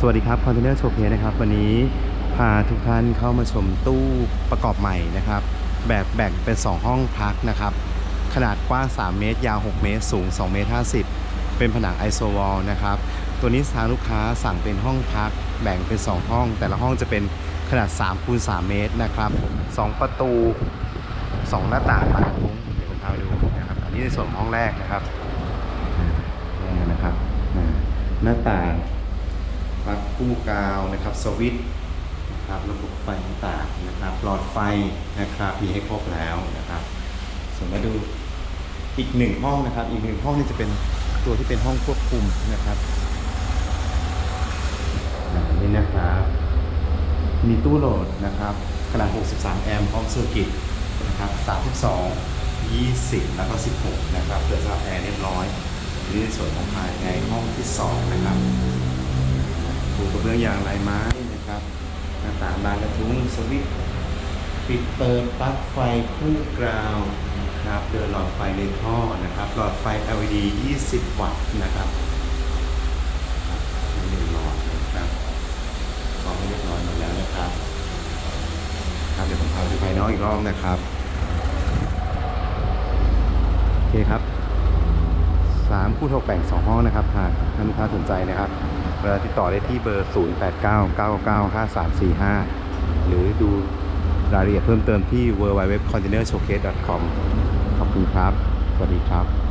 สวัสดีครับคอนเทนเนอร์โชว์เพนะครับ วันนี้พาทุกท่านเข้ามาชมตู้ประกอบใหม่นะครับ แบบแบ่งเป็น 2 ห้องพักนะครับ ขนาดกว้าง 3 เมตร ยาว 6 เมตร สูง 2 เมตร 50 เป็นผนังไอโซวอลนะครับ ตัวนี้ทางลูกค้าสั่งเป็นห้องพัก แบ่งเป็น 2 ห้อง แต่ละห้องจะเป็นขนาด3คูณ3เมตรนะครับ 2 ประตู 2 หน้าต่างบานมุ้งเดี๋ยวผมพาไปดูนะครับ อันนี้ในส่วนห้องแรกนะครับนี่นะครับหน้าต่าง ลั๊กคู่กาวนะครับสวิตช์นะครับระบบไฟต่างๆนะครับหลอดไฟนะครับมีให้ครบแล้วนะครับส่วนมาดูอีกหนึ่งห้องนะครับ อีกหนึ่งห้องนี่จะเป็นตัวที่เป็นห้องควบคุมนะครับนี่นะครับมีตู้โหลดนะครับขนาด 63 แอมป์พร้อมเซอร์กิตนะครับ32 20 แล้วก็ 16 นะครับเปิดสลับแอร์เรียบร้อยนี่ในส่วนของภายในห้องที่ 2 นะครับ องยางลายไม้นะครับหน้าต่างบานกระทุ้งสวิตช์ปิดเปิดปลั๊กไฟคู่กราวนะครับเดินหลอดไฟในท่อนะครับ หลอดไฟ LED 20 วัตต์นะครับหนึ่งหลอดนะครับพร้อมเรียบร้อยหมดแล้วนะครับครับเดี๋ยวผมพาไปดูภายนอกอีกรอบนะครับโอเคครับสามคู่ทกแบ่ง2ห้องนะครับหากท่านลูกค้าสนใจนะครับ เวลาติดต่อได้ที่เบอร์ 0 8 9 9 9 5 3 4 5 หรือดูรายละเอียดเพิ่มเติมที่ w w w c o n t a i n e r s h o w c a s e c o m ขอบคุณครับ สวัสดีครับ